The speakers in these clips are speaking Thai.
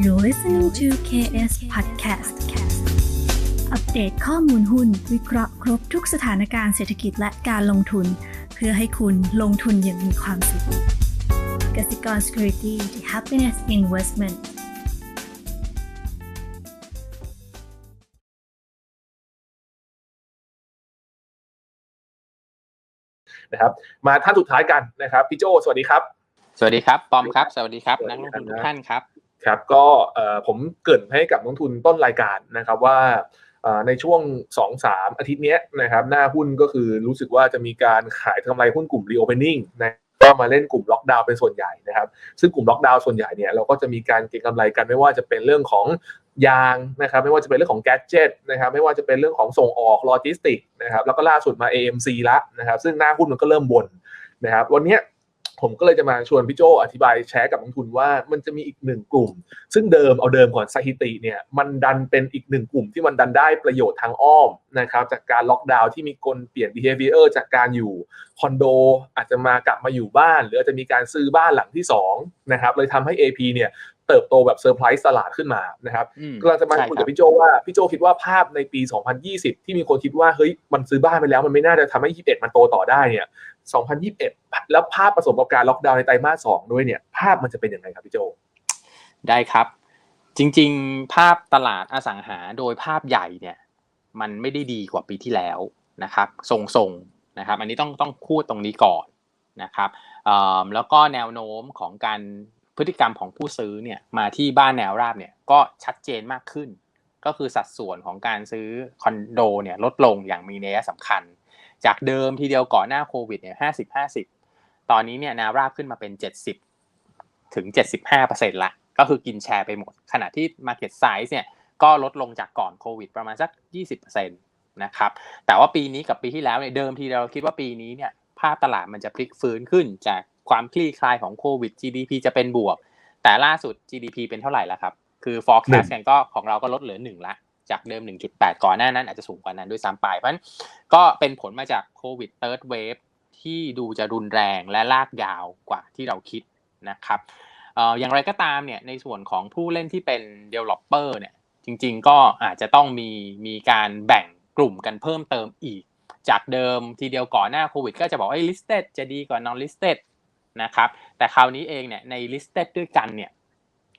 You're listening to KS Podcast อัปเดตข้อมูลหุ้น วิเคราะห์ครบทุกสถานการณ์เศรษฐกิจและการลงทุน เพื่อให้คุณลงทุนอย่างมีความสุขกสิกร Security The Happiness Investment นะครับมาท่านสุดท้ายกันนะครับพี่โจสวัสดีครับ สวัสดีครับปอมครับ สวัสดีครับนักลงทุนทุกท่านครับ ครับก็ผมเกรินให้กับนักลงทุนต้นรายการนะครับว่าในช่วง 2-3 อาทิตย์นี้นะครับหน้าหุ้นก็คือรู้สึกว่าจะมีการขายกำไรหุ้นกลุ่ม reopening นะก็มาเล่นกลุ่มล็อกดาวน์เป็นส่วนใหญ่นะครับ ซึ่งกลุ่มล็อกดาวน์ส่วนใหญ่เนี่ยเราก็จะมีการเก็งกำไรกันไม่ว่าจะเป็นเรื่องของยางนะครับ ไม่ว่าจะเป็นเรื่องของแกจ g e t นะครับ ไม่ว่าจะเป็นเรื่องของส่งออกโลจิสติกนะครับ แล้วก็ล่าสุดมา AMC ละนะครับ ซึ่งหน้าหุ้นมันก็เริ่มบนนะครับ วันนี้ ผมก็เลยจะมาชวนพี่โจอธิบายแชร์กับนักทุนว่ามันจะมีอีกหนึ่งกลุ่ม ซึ่งเดิมเอาเดิมก่อนสถิติเนี่ยมันดันเป็นอีกหนึ่งกลุ่มที่มันดันได้ประโยชน์ทางอ้อมนะครับจากการล็อกดาวน์ที่มีคนเปลี่ยน behavior จากการอยู่คอนโดอาจจะมากลับมาอยู่บ้าน หรืออาจจะมีการซื้อบ้านหลังที่2นะครับเลยทำให้ AP เนี่ย เติบโตแบบเซอร์ไพรส์ตลาดขึ้นมานะครับอืมกำลังจะมาใช่คุยครักับบพี่โจว่าพี่โจคิดว่าภาพในปี 2020 ที่มีคนคิดว่าเฮ้ยมันซื้อบ้านไปแล้วมันไม่น่าจะทำให้ 21 มันโตต่อได้เนี่ย 2021 แล้วภาพประสบกับการล็อกดาวน์ในไตรมาส2ด้วยเนี่ยภาพมันจะเป็นยังไงครับพี่โจได้ครับ จริง ๆ ภาพตลาดอสังหาโดยภาพใหญ่เนี่ย มันไม่ได้ดีกว่าปีที่แล้วนะครับทรงๆนะครับ อันนี้ต้องต้องพูดตรงนี้ก่อนนะครับเอ่อแล้วก็แนวโน้มของการ พฤติกรรมของผู้ซื้อเนี่ยมาที่บ้านแนวราบเนี่ยก็ชัดเจนมากขึ้น ก็คือสัดส่วนของการซื้อคอนโดเนี่ยลดลงอย่างมีนัยสำคัญ จากเดิมทีเดียวก่อนหน้าโควิดเนี่ยห้าสิบห้าสิบตอนนี้เนี่ยแนวราบขึ้นมาเป็นเจ็ดสิบถึงเจ็ดสิบห้าเปอร์เซ็นต์ละก็คือกินแชร์ไปหมด ขณะที่ Market Size เนี่ยก็ลดลงจากก่อนโควิดประมาณสัก 20%นะครับแต่ว่าปีนี้กับปีที่แล้วเนี่ยเดิมทีเราคิดว่าปีนี้เนี่ยภาพตลาดมันจะพลิกฟื้นขึ้นจาก ความคลี่คลายของโควิด GDP จะเป็นบวก แต่ล่าสุด GDP เป็นเท่าไหร่แล้วครับ คือ forecast กันก็ของเราก็ลดเหลือหนึ่งละจากเดิม 1.8 ก่อนหน้านั้นอาจจะสูงกว่านั้นด้วยซ้ำไป เพราะฉะนั้นก็เป็นผลมาจากโควิด third wave ที่ดูจะรุนแรงและลากยาวกว่าที่เราคิดนะครับเอ่ออย่างไรก็ตามเนี่ยในส่วนของผู้เล่นที่เป็น developer เนี่ยจริงๆก็อาจจะต้องมีมีการแบ่งกลุ่มกันเพิ่มเติมอีก จากเดิมทีเดียวก่อนหน้าโควิดก็จะบอกว่า listed จะดีกว่า non listed นะครับ แต่คราวนี้เองเนี่ยใน listed ด้วยกันเนี่ย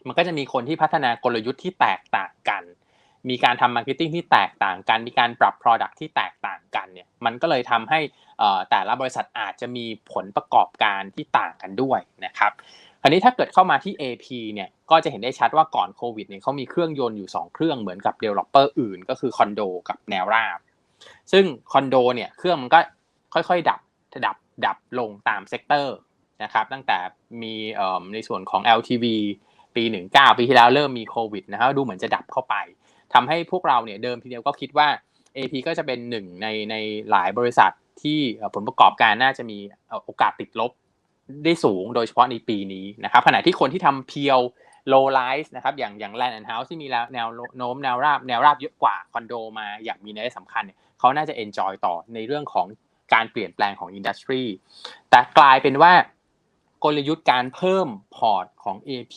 มันก็จะมีคนที่พัฒนากลยุทธ์ที่แตกต่างกัน มีการทำ marketing ที่แตกต่างกัน มีการปรับ product ที่แตกต่างกันเนี่ย มันก็เลยทำให้แต่ละบริษัทอาจจะมีผลประกอบการที่ต่างกันด้วยนะครับ คราวนี้ถ้าเกิดเข้ามาที่ AP เนี่ย ก็จะเห็นได้ชัดว่าก่อนโควิดเนี่ยเขามีเครื่องยนต์อยู่ 2 เครื่องเหมือนกับ developer อื่น ก็คือคอนโดกับแนวราบ ซึ่งคอนโดเนี่ยเครื่องมันก็ค่อยๆ ดับดับดับลงตามเซกเตอร์ นะครับตั้งแต่มีในส่วนของ LTV ปี 19 ปีที่แล้วเริ่มมีโควิดนะครับดูเหมือนจะดับเข้าไปทำให้พวกเราเนี่ยเดิมทีเดียวก็คิดว่า AP ก็จะเป็นหนึ่งในในหลายบริษัทที่ผลประกอบการน่าจะมีโอกาสติดลบได้สูงโดยเฉพาะในปีนี้นะครับขณะที่คนที่ทำเพียว low rise นะครับอย่างอย่าง land and house ที่มีแนวโน้มแนวราบแนวราบเยอะกว่าคอนโดมาอย่างมีนัยสำคัญเนี่ยเขาน่าจะ enjoy ต่อในเรื่องของการเปลี่ยนแปลงของอินดัสทรีแต่กลายเป็นว่า กลยุทธ์การเพิ่มพอร์ตของ AP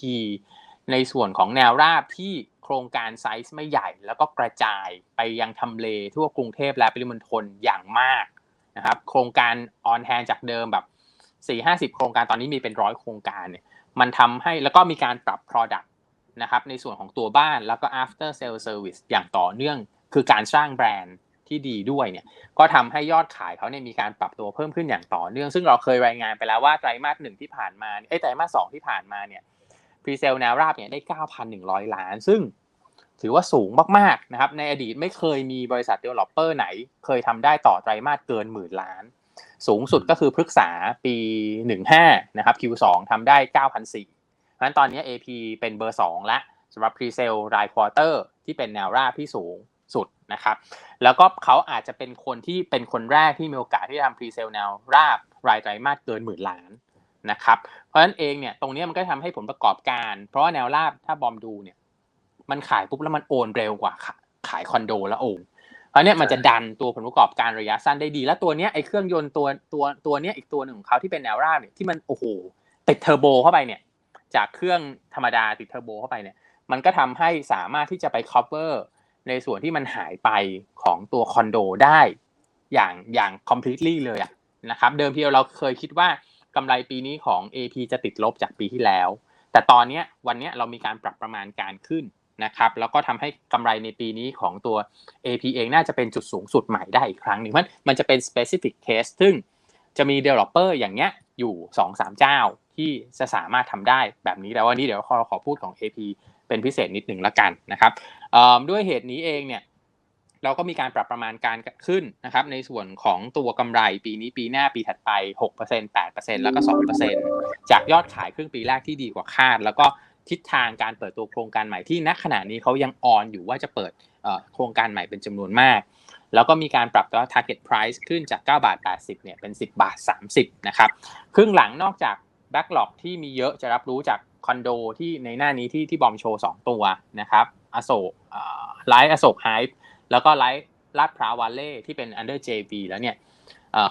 ในส่วนของแนวราบที่โครงการไซส์ไม่ใหญ่ แล้วก็กระจายไปยังทำเลทั่วกรุงเทพและปริมณฑลอย่างมากนะครับโครงการ on hand จากเดิมแบบสี่ห้าสิบโครงการตอนนี้มีเป็นร้อยโครงการเนี่ยมันทำให้แล้วก็มีการปรับ Product นะครับในส่วนของตัวบ้านแล้วก็ after sale service อย่างต่อเนื่องคือการสร้างแบรนด์ ที่ดีด้วยเนี่ยก็ทำให้ยอดขายเขาเนี่ยมีการปรับตัวเพิ่มขึ้นอย่างต่อเนื่องซึ่งเราเคยรายงานไปแล้วว่าไตรมาสหนึ่งที่ผ่านมาเอ้ไตรมาสสองที่ผ่านมาเนี่ยพรีเซลแนวราบเนี่ยได้ 9,100 ล้าน ซึ่งถือว่าสูงมากๆนะครับในอดีตไม่เคยมีบริษัท developer ไหน เคยทำได้ต่อไตรมาสเกินหมื่นล้าน สูงสุดก็คือพฤกษาปี 15นะครับ Q2 ทำได้ 9,400เพราะฉะนั้นตอนนี้ AP เป็นเบอร์ 2 และสำหรับ Pre-sale รายควอเตอร์ที่เป็นแนวราบที่สูง สุดนะครับแล้วก็เขาอาจจะเป็นคนที่เป็นคนแรกที่มีโอกาสที่จะทำ Pre-sale แนวราบรายไตรมาสเกินหมื่นล้านนะครับเพราะฉะนั้นเองเนี่ยตรงนี้มันก็ทำให้ผลประกอบการ เพราะว่าแนวราบถ้าบอมดูเนี่ยมันขายปุ๊บแล้วมันโอนเร็วกว่าขายคอนโดแล้วโอนเพราะเนี่ยมันจะดันตัวผลประกอบการระยะสั้นได้ดี และตัวเนี้ยไอ้เครื่องยนต์ตัวตัวตัวเนี้ยอีกตัวหนึ่งของเขาที่เป็นแนวราบเนี่ยที่มันโอ้โหติดเทอร์โบเข้าไปเนี่ยจากเครื่องธรรมดาติดเทอร์โบเข้าไปเนี่ยมันก็ทำให้สามารถที่จะไป cover ในส่วนที่มันหายไปของตัวคอนโดได้อย่างอย่าง completely เลยอะนะครับเดิมทีเราเคยคิดว่ากำไรปีนี้ของ AP จะติดลบจากปีที่แล้ว แต่ตอนนี้วันนี้เรามีการปรับประมาณการขึ้นนะครับแล้วก็ทำให้กำไรในปีนี้ของตัว AP เองน่าจะเป็นจุดสูงสุดใหม่ได้อีกครั้งหนึ่งมันมันจะเป็น specific case ซึ่งจะมี developer อย่างเงี้ยอยู่ 2-3 เจ้าที่จะสามารถทำได้แบบนี้แล้ววันนี้เดี๋ยวขอขอพูดของ AP เป็นพิเศษนิดหนึ่งละกันนะครับด้วยเหตุนี้เองเนี่ยเราก็มีการปรับประมาณการขึ้นนะครับ ในส่วนของตัวกำไรปีนี้ปีหน้าปีถัดไป 6% 8%แล้วก็ 2%จากยอดขายครึ่งปีแรกที่ดีกว่าคาด แล้วก็ทิศทางการเปิดตัวโครงการใหม่ที่ณขณะนี้เขายังออนอยู่ว่าจะเปิดโครงการใหม่เป็นจำนวนมาก แล้วก็มีการปรับตัว target price ขึ้นจาก 9 บาท 80 เนี่ยเป็น 10 บาท 30 นะครับ ครึ่งหลังนอกจาก backlog ที่มีเยอะจะรับรู้จาก คอนโดที่ในหน้านี้ที่ที่บอมโชว์2ตัวนะครับอโศกไลท์อโศกไฮป์แล้วก็ไลท์ลาดพร้าววาเล่ที่เป็น under JV แล้วเนี่ย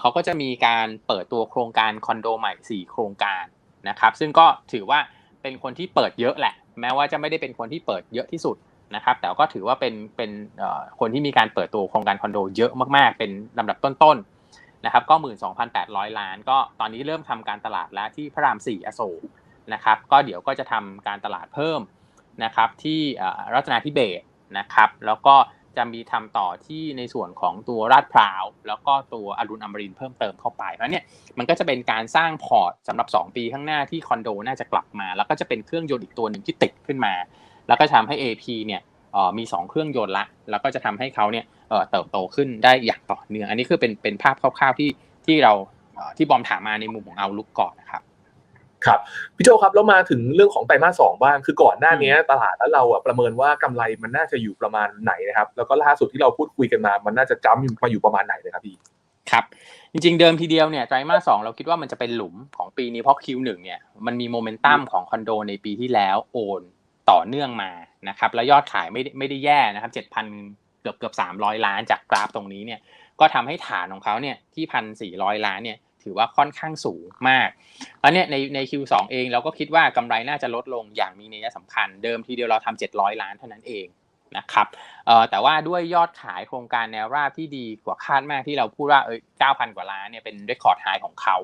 เขาก็จะมีการเปิดตัวโครงการคอนโดใหม่ 4 โครงการนะครับ ซึ่งก็ถือว่าเป็นคนที่เปิดเยอะแหละ แม้ว่าจะไม่ได้เป็นคนที่เปิดเยอะที่สุดนะครับ แต่ก็ถือว่าเป็นเป็นคนที่มีการเปิดตัวโครงการคอนโดเยอะมากๆ เป็นลำดับต้นๆนะครับก็12,800ล้าน ก็ตอนนี้เริ่มทำการตลาดแล้วที่พระราม4อโศก นะครับ ก็เดี๋ยวก็จะทำการตลาดเพิ่มนะครับที่รัตนาธิเบศนะครับ แล้วก็จะมีทำต่อที่ในส่วนของตัวราดพร้าว แล้วก็ตัวอรุณอมรินเพิ่มเติมเข้าไปเพราะเนี่ยมันก็จะเป็นการสร้างพอร์ตสำหรับ 2 ปีข้างหน้าที่คอนโดน่าจะกลับมา แล้วก็จะเป็นเครื่องยนต์อีกตัวหนึ่งที่ติดขึ้นมา แล้วก็ทำให้ AP เนี่ยมี 2 เครื่องยนต์ละ แล้วก็จะทำให้เขาเนี่ยเติบโตขึ้นได้อย่างต่อเนื่องอันนี้คือเป็นเป็นภาพคร่าวๆที่ที่เราที่บอมถามมาในมุมของเอาลุกก่อนนะครับ ครับพี่โจครับแล้วมาถึงเรื่องของไตรมาสสองบ้างคือก่อนหน้านี้ตลาดแล้วเราอะประเมินว่ากำไรมันน่าจะอยู่ประมาณไหนนะครับแล้วก็ล่าสุดที่เราพูดคุยกันมา มันน่าจะจ้ำมาอยู่ประมาณไหนเลยครับพี่ครับจริงๆเดิมทีเดียวเนี่ยไตรมาสสองเราคิดว่ามันจะเป็นหลุมของปีนี้เพราะ Q1 เนี่ยมันมีโมเมนตัมของคอนโดในปีที่แล้วโอนต่อเนื่องมานะครับแล้วยอดขายไม่ไม่ได้แย่นะครับเจ็ดพันเกือบเกือบสามร้อยล้านจากกราฟตรงนี้เนี่ยก็ทำให้ฐานของเขาเนี่ยที่พันสี่ร้อยล้านเนี่ย ถือว่าค่อนข้างสูงมากแล้วเนี่ยในใน Q2 เองเราก็คิดว่ากำไรน่าจะลดลงอย่างมีนัยสำคัญ เดิมทีเดียวเราทำ700 ล้านเท่านั้นเองนะครับเอ่อแต่ว่าด้วยยอดขายโครงการแนวราบที่ดีกว่าคาดมากที่เราพูดว่าเอ้ย9,000 กว่าล้านเนี่ยเป็นเรคคอร์ดไฮของเขา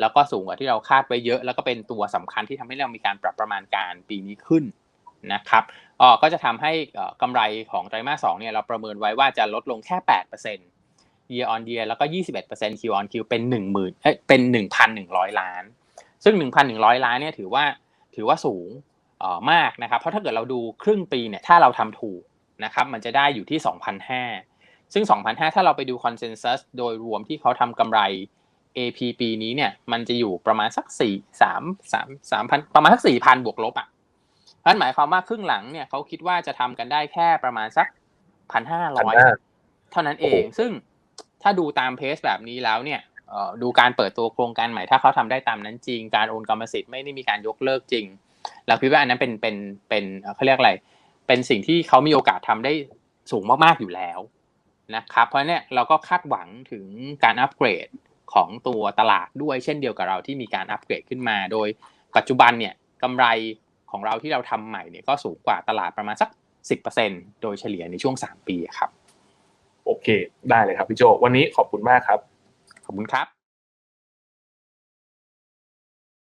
แล้วก็สูงกว่าที่เราคาดไว้เยอะ แล้วก็เป็นตัวสำคัญที่ทำให้เรามีการปรับประมาณการปีนี้ขึ้นนะครับอ๋อก็จะทำให้กำไรของไตรมาส2เนี่ยเราประเมินไว้ว่าจะลดลงแค่8% year on year แล้วก็ 21% Q on Q เป็น10,000เอ้ยเป็น 1,100 ล้าน ซึ่ง 1,100 ล้านเนี่ยถือว่าถือว่าสูงเอ่อมากนะครับ เพราะถ้าเกิดเราดูครึ่งปีเนี่ยถ้าเราทำถูกนะครับมันจะได้อยู่ที่ 2,500 ซึ่ง 2,500 ถ้าเราไปดูคอนเซนแซสโดยรวมที่เขาทำกำไร AP ปีนี้เนี่ยมันจะอยู่ประมาณสัก 4 3 3 3,000 ประมาณสัก 4,000 บวกลบอะนั่นหมายความว่าครึ่งหลังเนี่ยเขาคิดว่าจะทำกันได้แค่ประมาณสัก 1,500 เท่านั้นเอง ซึ่ง ถ้าดูตามเพจแบบนี้แล้วเนี่ยดูการเปิดตัวโครงการใหม่ถ้าเขาทำได้ตามนั้นจริง การโอนกรรมสิทธิ์ไม่ได้มีการยกเลิกจริง เราคิดว่าอันนั้นเป็นเป็นเป็นเขาเรียกอะไร เป็นสิ่งที่เขามีโอกาสทำได้สูงมากๆอยู่แล้วนะครับ เพราะเนี่ยเราก็คาดหวังถึงการอัปเกรดของตัวตลาดด้วยเช่นเดียวกับเราที่มีการอัปเกรดขึ้นมา โดยปัจจุบันเนี่ยกำไรของเราที่เราทำใหม่เนี่ยก็สูงกว่าตลาดประมาณสัก 10%โดยเฉลี่ยในช่วง 3 ปีครับ โอเค ได้เลยครับพี่โจวันนี้ขอบคุณมากครับ ขอบคุณครับ